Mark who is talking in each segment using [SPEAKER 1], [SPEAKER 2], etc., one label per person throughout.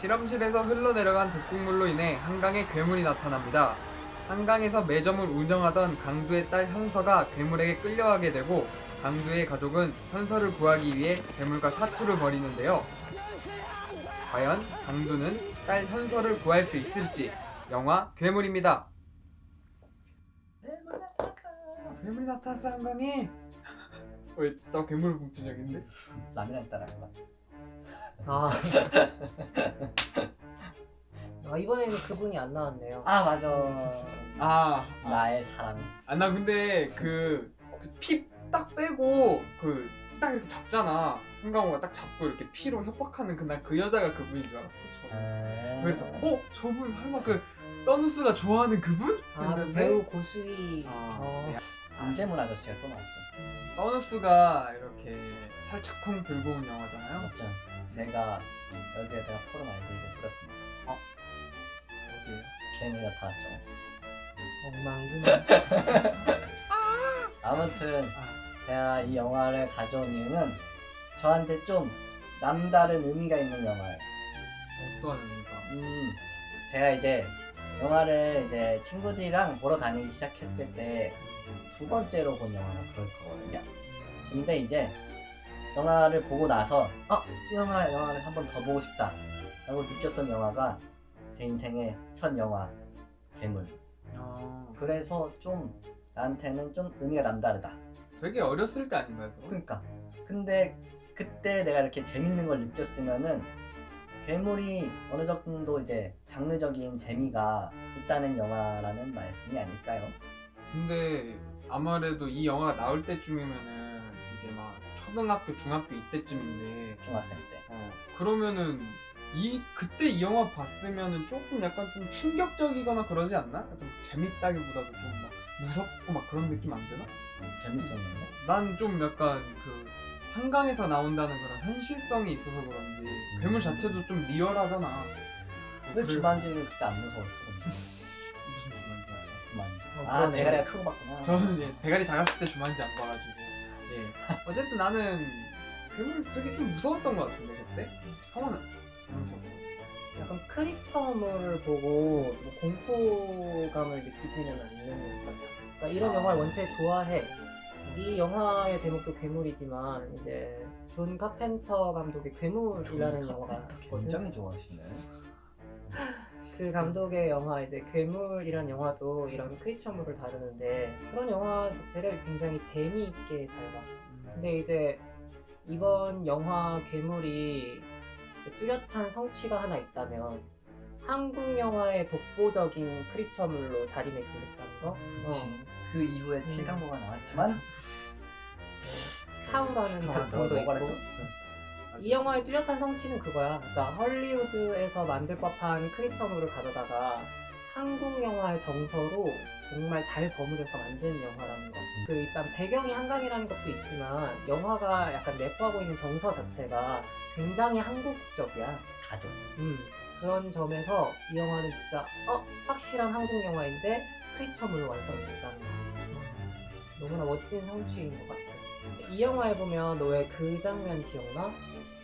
[SPEAKER 1] 실험실에서 흘러내려간 독극물로 인해 한강에 괴물이 나타납니다. 한강에서 매점을 운영하던 강두의 딸 현서가 괴물에게 끌려가게 되고 강두의 가족은 현서를 구하기 위해 괴물과 사투를 벌이는데요. 과연 강두는 딸 현서를 구할 수 있을지 영화 괴물입니다. 괴물이 나타났어 한강에. 왜 진짜 괴물 본 표정인데?
[SPEAKER 2] 남이랑 따라한 거.
[SPEAKER 3] 아. 아 이번에는 그분이 안 나왔네요.
[SPEAKER 2] 아 맞아.
[SPEAKER 1] 아,
[SPEAKER 2] 나의 사랑.
[SPEAKER 1] 아 나 근데 그 피 딱 빼고 그 딱 이렇게 잡잖아. 한강호가 딱 잡고 이렇게 피로 협박하는 그날 그 여자가 그분인 줄 알았어. 저.
[SPEAKER 2] 아...
[SPEAKER 1] 그래서 어 저분 설마 그 떠누스가 좋아하는 그분?
[SPEAKER 3] 아 그
[SPEAKER 1] 했는데
[SPEAKER 3] 배우 고수희.
[SPEAKER 1] 아,
[SPEAKER 3] 어.
[SPEAKER 2] 이재문 아저씨가 또 나왔죠.
[SPEAKER 1] 떠누스가 이렇게 살짝쿵 들고 온 영화잖아요.
[SPEAKER 2] 맞죠. 제가 여기에다가 포럼 아이디를 뿌렸습니다.
[SPEAKER 1] 어디에?
[SPEAKER 2] 괜히 나타났죠.
[SPEAKER 3] 엉망이구나.
[SPEAKER 2] 아무튼
[SPEAKER 1] 아,
[SPEAKER 2] 제가 이 영화를 가져온 이유는 저한테 좀 남다른 의미가 있는 영화예요.
[SPEAKER 1] 어떠한 의미가?
[SPEAKER 2] 음, 제가 이제 영화를 이제 친구들이랑 보러 다니기 시작했을 때 두 번째로 본 영화가 그럴 거거든요. 근데 이제 영화를 보고 나서 어, 이 영화 영화를 한 번 더 보고 싶다 라고 느꼈던 영화가 제 인생의 첫 영화 괴물.
[SPEAKER 1] 아,
[SPEAKER 2] 그래서 좀 나한테는 좀 의미가 남다르다.
[SPEAKER 1] 되게 어렸을 때 아닌가요? 그거?
[SPEAKER 2] 그러니까 근데 그때 내가 이렇게 재밌는 걸 느꼈으면은 괴물이 어느 정도 이제 장르적인 재미가 있다는 영화라는 말씀이 아닐까요?
[SPEAKER 1] 근데 아무래도 이 영화가 나올 때쯤이면은 이제 막 초등학교, 중학교 이때쯤인데
[SPEAKER 2] 중학생 때.
[SPEAKER 1] 어, 그러면은 이 그때 이 영화 봤으면은 조금 약간 좀 충격적이거나 그러지 않나? 약간 재밌다기보다도 좀 막 무섭고 막 그런 느낌 안 드나?
[SPEAKER 2] 재밌었는데.
[SPEAKER 1] 난 좀 약간 그 한강에서 나온다는 그런 현실성이 있어서 그런지 괴물 자체도 좀 리얼하잖아.
[SPEAKER 2] 왜
[SPEAKER 1] 그래-
[SPEAKER 2] 주만지는 그때 안 무서웠어? 아
[SPEAKER 3] 그러네.
[SPEAKER 2] 대가리가 크고 봤구나.
[SPEAKER 1] 저는 예, 대가리 작았을 때 주만지 안 봐가지고 예 어쨌든 나는 괴물 되게 좀 무서웠던 것 같은데 그때 형은 안 무서웠어
[SPEAKER 3] 약간 크리처물을 보고 좀 공포감을 느끼지는 않는 것 같아. 그러니까 이런
[SPEAKER 2] 아.
[SPEAKER 3] 영화를 원체 좋아해. 이 영화의 제목도 괴물이지만 이제 존 카펜터 감독의 괴물이라는 영화가 있거든.
[SPEAKER 2] 굉장히 좋아하시네.
[SPEAKER 3] 그 감독의 영화 이제 괴물이란 영화도 이런 크리처물을 다루는데 그런 영화 자체를 굉장히 재미있게 잘 봐. 근데 이제 이번 영화 괴물이 진짜 뚜렷한 성취가 하나 있다면 한국 영화의 독보적인 크리처물로 자리매김했다는 거.
[SPEAKER 2] 그치.
[SPEAKER 3] 어,
[SPEAKER 2] 그 이후에 칠강호가 나왔지만
[SPEAKER 3] 차우라는
[SPEAKER 1] 차우라,
[SPEAKER 3] 작품도 있고
[SPEAKER 2] 그랬죠?
[SPEAKER 3] 이 영화의 뚜렷한 성취는 그거야. 그러니까 헐리우드에서 만들 법한 크리처물을 가져다가 한국 영화의 정서로 정말 잘 버무려서 만든 영화라는 거. 그 일단 배경이 한강이라는 것도 있지만 영화가 약간 내포하고 있는 정서 자체가 굉장히 한국적이야.
[SPEAKER 2] 가족.
[SPEAKER 3] 음, 그런 점에서 이 영화는 진짜 어 확실한 한국 영화인데 크리처물로 완성됐다는 거. 너무나 멋진 성취인 것 같아. 이 영화에 보면 너 왜 그 장면 기억나?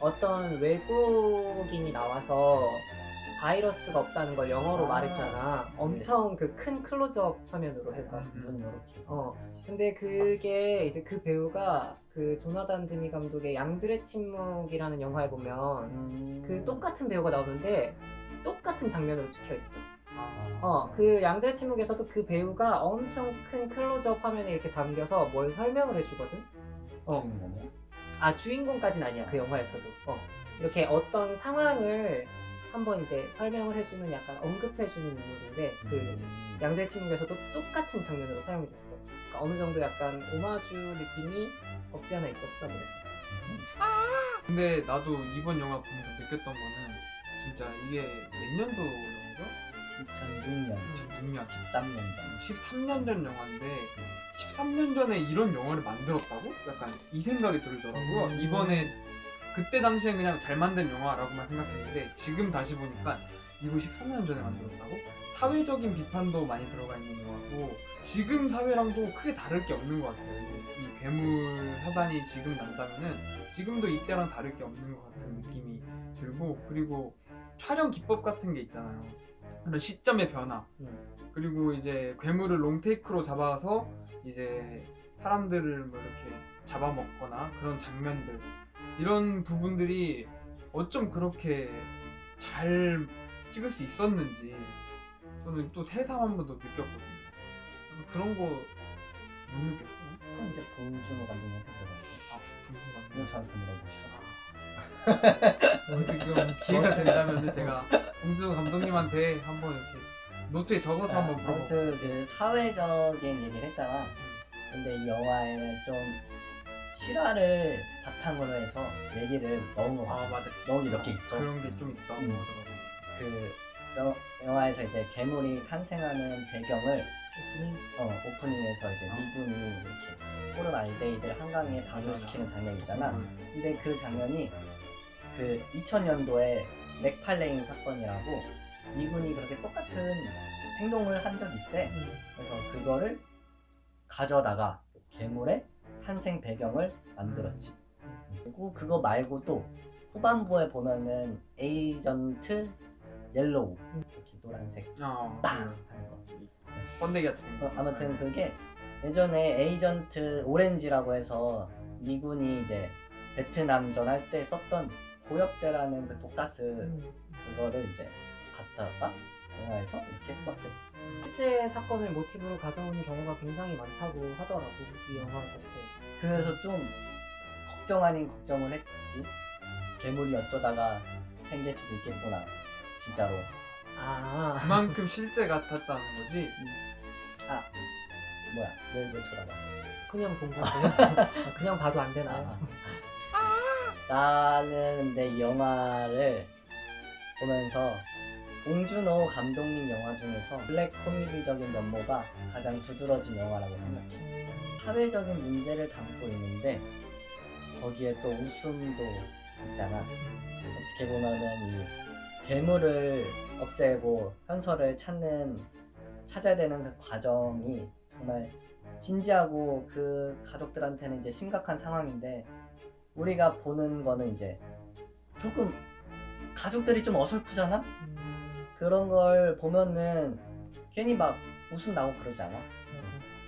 [SPEAKER 3] 어떤 외국인이 나와서 바이러스가 없다는 걸 영어로
[SPEAKER 2] 아,
[SPEAKER 3] 말했잖아.
[SPEAKER 2] 네.
[SPEAKER 3] 엄청 그 큰 클로즈업 화면으로 해서.
[SPEAKER 1] 음.
[SPEAKER 2] 눈 요렇게.
[SPEAKER 3] 어, 근데 그게 이제 그 배우가 그 조나단 드미 감독의 양들의 침묵이라는 영화에 보면
[SPEAKER 2] 음...
[SPEAKER 3] 그 똑같은 배우가 나오는데 똑같은 장면으로 찍혀 있어.
[SPEAKER 1] 아,
[SPEAKER 3] 어, 그 양들의 침묵에서도 그 배우가 엄청 큰 클로즈업 화면에 이렇게 담겨서 뭘 설명을 해주거든. 어,
[SPEAKER 2] 주인공이야?
[SPEAKER 3] 아 주인공까지는 아니야 그 영화에서도. 어, 이렇게 어떤 상황을 한번 이제 설명을 해주는 약간 언급해주는 인물인데 그
[SPEAKER 2] 음.
[SPEAKER 3] 양들의 침묵에서도 똑같은 장면으로 사용이 됐어. 그러니까 어느 정도 약간 오마주 느낌이 없지 않아 있었어. 그래서.
[SPEAKER 1] 근데 나도 이번 영화 보면서 느꼈던 거는 진짜 이게 몇 년도죠?
[SPEAKER 2] 2006년,
[SPEAKER 1] 2006년
[SPEAKER 2] 13년 전.
[SPEAKER 1] 13년 전 영화인데 13년 전에 이런 영화를 만들었다고? 약간 이 생각이 들더라고요.
[SPEAKER 3] 음.
[SPEAKER 1] 이번에 그때 당시엔 그냥 잘 만든 영화라고만 생각했는데 지금 다시 보니까 이거 13년 전에 만들었다고? 사회적인 비판도 많이 들어가 있는 영화고 지금 사회랑도 크게 다를 게 없는 것 같아요. 이, 이 괴물 사단이 지금 난다면은 지금도 이때랑 다를 게 없는 것 같은 느낌이 들고 그리고 촬영 기법 같은 게 있잖아요. 그런 시점의 변화.
[SPEAKER 3] 음.
[SPEAKER 1] 그리고 이제 괴물을 롱테이크로 잡아서 이제 사람들을 뭐 이렇게 잡아먹거나 그런 장면들 이런 부분들이 어쩜 그렇게 잘 찍을 수 있었는지 저는 또 새삼 한번더 느꼈거든요. 그런 거 못 느꼈어요.
[SPEAKER 2] 이제 봉준호 감독님한테 물어봐야지.
[SPEAKER 1] 아, 분수가
[SPEAKER 2] 이건 저한테 물어보시죠.
[SPEAKER 1] 지금 기회가 된다면 제가 공주 감독님한테 한번 이렇게 노트에 적어서 한번 물어보고
[SPEAKER 2] 아무튼 그 사회적인 얘기를 했잖아. 근데 이 영화에는 좀 실화를 바탕으로 해서 얘기를 너무
[SPEAKER 1] 아 맞아
[SPEAKER 2] 너무 몇개 있어.
[SPEAKER 1] 그런 게 좀 있다고
[SPEAKER 2] 음.
[SPEAKER 1] 하더라고
[SPEAKER 2] 그 영, 영화에서 이제 괴물이 탄생하는 배경을
[SPEAKER 3] 오프닝
[SPEAKER 2] 어, 오프닝에서 이제
[SPEAKER 1] 어.
[SPEAKER 2] 미군이 이렇게 포른 알데이드를 한강에 방류시키는 장면 있잖아.
[SPEAKER 1] 음.
[SPEAKER 2] 근데 그 장면이 그 2000년도에 맥팔레인 사건이라고 미군이 그렇게 똑같은 행동을 한 적이 있대.
[SPEAKER 3] 음.
[SPEAKER 2] 그래서 그거를 가져다가 괴물의 탄생 배경을 만들었지. 그리고 그거 말고도 후반부에 보면은 에이전트 옐로우 이렇게 노란색
[SPEAKER 1] 아, 딱그
[SPEAKER 2] 하는 거.
[SPEAKER 1] 번데기 같이 생긴
[SPEAKER 2] 어,
[SPEAKER 1] 거.
[SPEAKER 2] 아무튼 그게 예전에 에이전트 오렌지라고 해서 미군이 이제 베트남전 할 때 썼던 고엽제라는 그 독가스
[SPEAKER 3] 음.
[SPEAKER 2] 그거를 이제 갖다가 영화에서 이렇게 썼대.
[SPEAKER 3] 실제 사건을 모티브로 가져오는 경우가 굉장히 많다고 하더라고 이 영화 자체에.
[SPEAKER 2] 그래서 좀 걱정 아닌 걱정을 했지. 괴물이 어쩌다가 생길 수도 있겠구나. 진짜로.
[SPEAKER 3] 아
[SPEAKER 1] 그만큼 실제 같았다는 거지
[SPEAKER 2] 아 뭐야 왜 왜 쳐다봐?
[SPEAKER 3] 그냥 본 건데요. 그냥 봐도 안 되나요?
[SPEAKER 2] 나는 근데 이 영화를 보면서 봉준호 감독님 영화 중에서 블랙 코미디적인 면모가 가장 두드러진 영화라고 생각해. 사회적인 문제를 담고 있는데 거기에 또 웃음도 있잖아. 어떻게 보면은 이 괴물을 없애고 현서를 찾는 찾아야 되는 그 과정이 정말 진지하고 그 가족들한테는 이제 심각한 상황인데 우리가 보는 거는 이제 조금 가족들이 좀 어설프잖아?
[SPEAKER 3] 음,
[SPEAKER 2] 그런 걸 보면은 괜히 막 웃음 나고 그러지
[SPEAKER 3] 않아?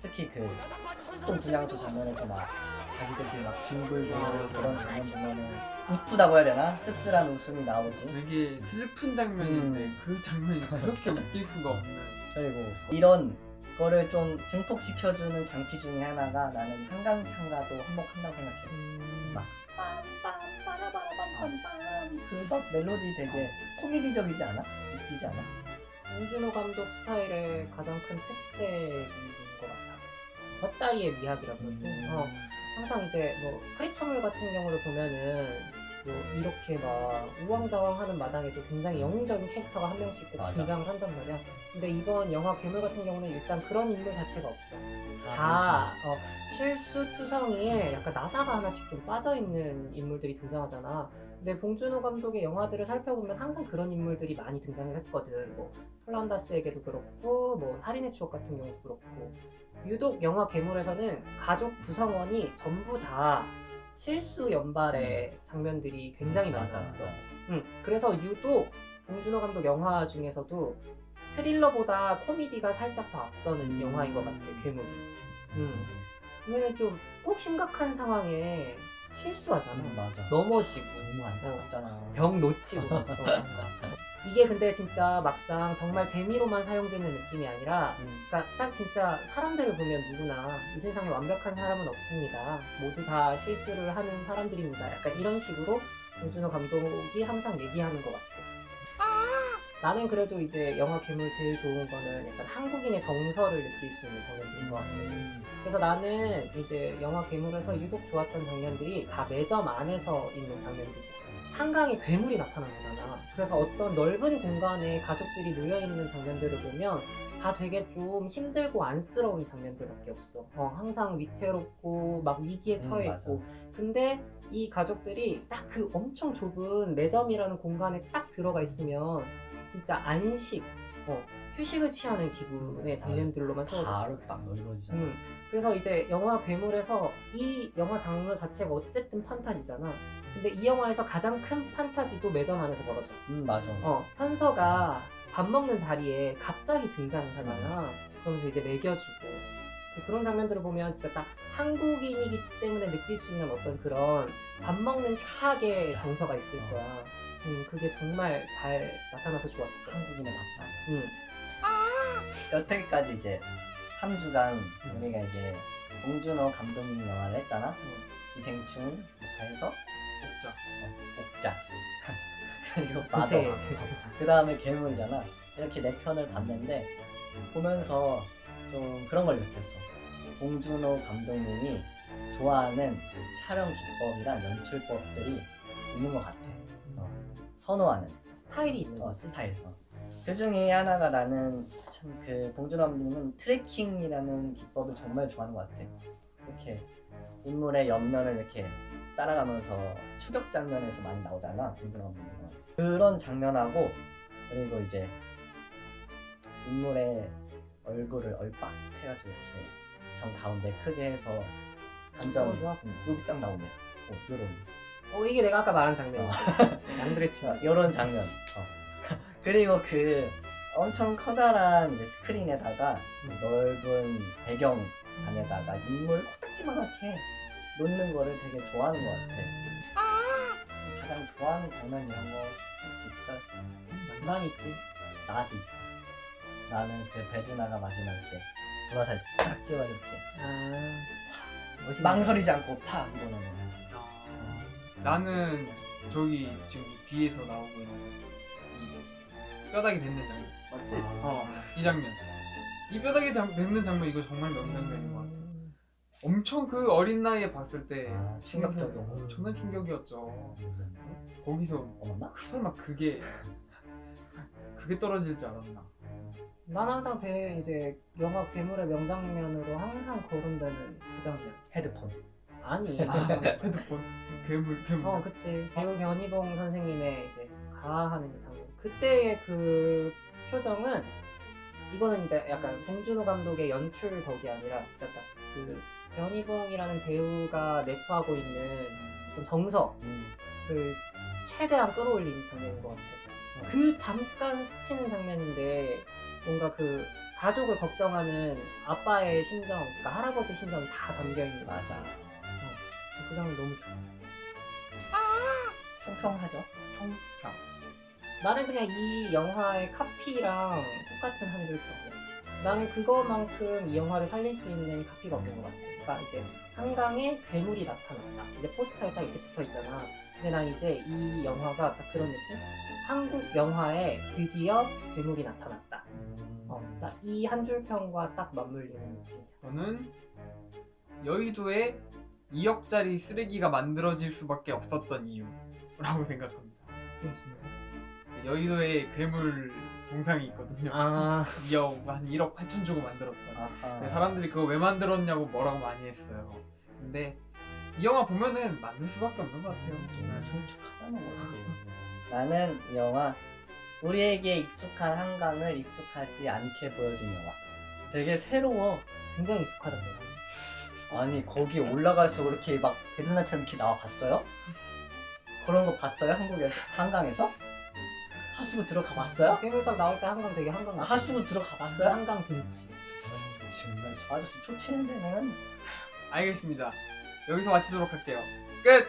[SPEAKER 2] 특히 그또 분양소 장면에서 막 자기들끼리 막 뒹굴고 그런 장면 보면은 우프다고 해야 되나? 씁쓸한 웃음이 나오지.
[SPEAKER 1] 되게 슬픈 장면인데
[SPEAKER 2] 음.
[SPEAKER 1] 그 장면이 그렇게 웃길 수가 없는
[SPEAKER 2] 그리고 이런 거를 좀 증폭시켜주는 장치 중에 하나가 나는 한강창가도 한몫한다고 생각해.
[SPEAKER 3] 음,
[SPEAKER 2] 막 빰빰빠라바라밤빰빰 그막 멜로디 되게 코미디적이지 않아? 웃기지 않아?
[SPEAKER 3] 홍준호 감독 스타일의 가장 큰 특색인 것 같아. 헛다리의 미학이라 그러지.
[SPEAKER 2] 음.
[SPEAKER 3] 어, 항상 이제 뭐 크리처물 같은 경우를 보면은 뭐 이렇게 막 우왕좌왕하는 마당에도 굉장히 영웅적인 캐릭터가 한 명씩 꼭
[SPEAKER 2] 맞아.
[SPEAKER 3] 등장을 한단 말이야. 근데 이번 영화 괴물 같은 경우는 일단 그런 인물 자체가 없어. 다다 어, 실수 투성이에 약간 나사가 하나씩 좀 빠져 있는 인물들이 등장하잖아. 근데 봉준호 감독의 영화들을 살펴보면 항상 그런 인물들이 많이 등장을 했거든. 뭐 폴란다스에게도 그렇고, 뭐 살인의 추억 같은 경우도 그렇고. 유독 영화 괴물에서는 가족 구성원이 전부 다 실수 연발의 장면들이 굉장히
[SPEAKER 2] 맞아,
[SPEAKER 3] 많았어.
[SPEAKER 2] 맞아.
[SPEAKER 3] 응. 그래서 유독 봉준호 감독 영화 중에서도 스릴러보다 코미디가 살짝 더 앞서는 영화인 것 같아, 괴물이. 음. 그러면 좀꼭 심각한 상황에 실수하잖아.
[SPEAKER 2] 음, 맞아.
[SPEAKER 3] 넘어지고,
[SPEAKER 2] 너무 안타깝잖아.
[SPEAKER 3] 병 놓치고. 어. 이게 근데 진짜 막상 정말 재미로만 사용되는 느낌이 아니라,
[SPEAKER 2] 음.
[SPEAKER 3] 그러니까 딱 진짜 사람들을 보면 누구나 이 세상에 완벽한 사람은 없습니다. 모두 다 실수를 하는 사람들입니다. 약간 이런 식으로 봉준호 감독이 항상 얘기하는 것 같아. 나는 그래도 이제 영화 괴물 제일 좋은 거는 약간 한국인의 정서를 느낄 수 있는 장면들인 것 같아. 그래서 나는 이제 영화 괴물에서 유독 좋았던 장면들이 다 매점 안에서 있는 장면들이야. 한강에 괴물이 나타난 거잖아. 그래서 어떤 넓은 공간에 가족들이 놓여 있는 장면들을 보면 다 되게 좀 힘들고 안쓰러운 장면들밖에 없어. 어, 항상 위태롭고 막 위기에
[SPEAKER 2] 음,
[SPEAKER 3] 처해
[SPEAKER 2] 맞아.
[SPEAKER 3] 있고. 근데 이 가족들이 딱 그 엄청 좁은 매점이라는 공간에 딱 들어가 있으면 진짜 안식, 어, 휴식을 취하는 기분의 장면들로만
[SPEAKER 2] 바로
[SPEAKER 3] 채워졌어.
[SPEAKER 2] 이렇게 막 넓어지잖아.
[SPEAKER 3] 음, 그래서 이제 영화 괴물에서 이 영화 장르 자체가 어쨌든 판타지잖아. 근데 이 영화에서 가장 큰 판타지도 매점 안에서 벌어져.
[SPEAKER 2] 음 맞아.
[SPEAKER 3] 어, 현서가 밥 먹는 자리에 갑자기 등장을 하잖아. 그러면서 이제 먹여주고. 그래서 그런 장면들을 보면 진짜 딱 한국인이기 때문에 느낄 수 있는 어떤 그런 밥 먹는 식탁의
[SPEAKER 2] 진짜.
[SPEAKER 3] 정서가 있을
[SPEAKER 2] 어.
[SPEAKER 3] 거야. 음, 그게 정말 잘 나타나서 좋았어.
[SPEAKER 2] 한국인의 밥상.
[SPEAKER 3] 음,
[SPEAKER 2] 여태까지 이제 3주간
[SPEAKER 3] 음.
[SPEAKER 2] 우리가 이제 봉준호 감독님 영화를 했잖아.
[SPEAKER 3] 음.
[SPEAKER 2] 기생충부터 해서 어, 옥자 그리고 마더 그 다음에 괴물이잖아. 이렇게 네 편을 봤는데 보면서 좀 그런 걸 느꼈어. 봉준호 감독님이 좋아하는 촬영 기법이랑 연출법들이 있는 것 같아. 어, 선호하는
[SPEAKER 3] 스타일이 있는
[SPEAKER 2] 어,
[SPEAKER 3] 거
[SPEAKER 2] 스타일. 어. 그 중에 하나가 나는 참 그 봉준호 감독님은 트래킹이라는 기법을 정말 좋아하는 것 같아. 이렇게 인물의 옆면을 이렇게 따라가면서 추격 장면에서 많이 나오잖아. 봉준호 감독님은. 그런 장면하고 그리고 이제 인물의 얼굴을 얼빡 해가지고 이렇게 정 가운데 크게 해서 감정
[SPEAKER 3] 그거죠?
[SPEAKER 2] 음, 여기 딱 나오네. 어, 요런.
[SPEAKER 3] 어, 이게 내가 아까 말한 장면이야. 양들의 침.
[SPEAKER 2] 자, 요런 장면. 어. 그리고 그 엄청 커다란 이제 스크린에다가
[SPEAKER 3] 음.
[SPEAKER 2] 넓은 배경 안에다가 인물 코딱지만하게 놓는 거를 되게 좋아하는 것 같아. 가장 좋아하는 장면 이런 거할 수 있어?
[SPEAKER 3] 난 있지.
[SPEAKER 2] 나도 있어. 나는 그 배즈나가 마지막 이렇게 분화살 딱 찍어 이렇게
[SPEAKER 3] 아, 멋있네.
[SPEAKER 2] 망설이지 않고 팍 이거는
[SPEAKER 1] 나는 저기 지금 이 뒤에서 나오고 있는 이 뼈다귀 뱉는 장면. 맞지?
[SPEAKER 2] 아.
[SPEAKER 1] 어, 이 장면. 이 뼈다귀 장, 뱉는 장면 이거 정말 명장면인 것 같아. 엄청 그 어린 나이에 봤을 때
[SPEAKER 2] 아, 충격적이야.
[SPEAKER 1] 엄청난 충격이었죠. 거기서
[SPEAKER 2] 어머나?
[SPEAKER 1] 설마 그게 그게 떨어질 줄 알았나?
[SPEAKER 3] 난 항상 배 이제 영화 괴물의 명장면으로 항상 거론되는 그 장면.
[SPEAKER 2] 헤드폰.
[SPEAKER 3] 아니.
[SPEAKER 1] 아,
[SPEAKER 3] 그 장면.
[SPEAKER 1] 핸드폰 괴물 괴물.
[SPEAKER 3] 어, 그치. 배우 변희봉 선생님의 이제 가하는 그 장면. 그때의 그 표정은 이거는 이제 약간 봉준호 감독의 연출 덕이 아니라 진짜 딱 그 변희봉이라는 배우가 내포하고 있는 어떤 정서,
[SPEAKER 2] 음.
[SPEAKER 3] 그 최대한 끌어올린 장면인 것 같아. 그 잠깐 스치는 장면인데 뭔가 그 가족을 걱정하는 아빠의 심정, 그러니까 할아버지 심정이 다 담겨 있는 거
[SPEAKER 2] 맞아.
[SPEAKER 3] 그 장면 너무 좋아.
[SPEAKER 2] 총평하죠.
[SPEAKER 1] 총평.
[SPEAKER 3] 나는 그냥 이 영화의 카피랑 똑같은 한 줄 평. 나는 그거만큼 이 영화를 살릴 수 있는 카피가 없는 것 같아. 그러니까 이제 한강에 괴물이 나타났다. 이제 포스터에 딱 이렇게 붙어 있잖아. 근데 난 이제 이 영화가 딱 그런 느낌? 한국 영화에 드디어 괴물이 나타났다. 어, 딱 이 한 줄 평과 딱 맞물리는 느낌.
[SPEAKER 1] 저는 여의도에 2억짜리 쓰레기가 만들어질 수밖에 없었던 이유라고 생각합니다.
[SPEAKER 3] 말이야?
[SPEAKER 1] 여의도에 괴물 동상이 있거든요.
[SPEAKER 3] 아,
[SPEAKER 1] 2억 한 1억 8천 주고 만들었다.
[SPEAKER 2] 아하.
[SPEAKER 1] 근데 사람들이 그거 왜 만들었냐고 뭐라고 많이 했어요. 근데 이 영화 보면은 만들 수밖에 없는 것 같아요.
[SPEAKER 2] 정말 흉측하잖아 뭐지. 나는 이 영화 우리에게 익숙한 한강을 익숙하지 않게 보여준 영화. 되게 새로워.
[SPEAKER 3] 굉장히 익숙하던데.
[SPEAKER 2] 아니 거기 올라가서 그렇게 막 배두나처럼 이렇게 나와 봤어요? 그런 거 봤어요? 한국에서 한강에서? 하수구 들어가 봤어요?
[SPEAKER 3] 괴물 딱 나올 때 한강 되게 한강.
[SPEAKER 2] 아, 하수구 들어가 봤어요?
[SPEAKER 3] 한강 둔치.
[SPEAKER 2] 정말 저 아저씨 초치는 데는
[SPEAKER 1] 알겠습니다. 여기서 마치도록 할게요. 끝!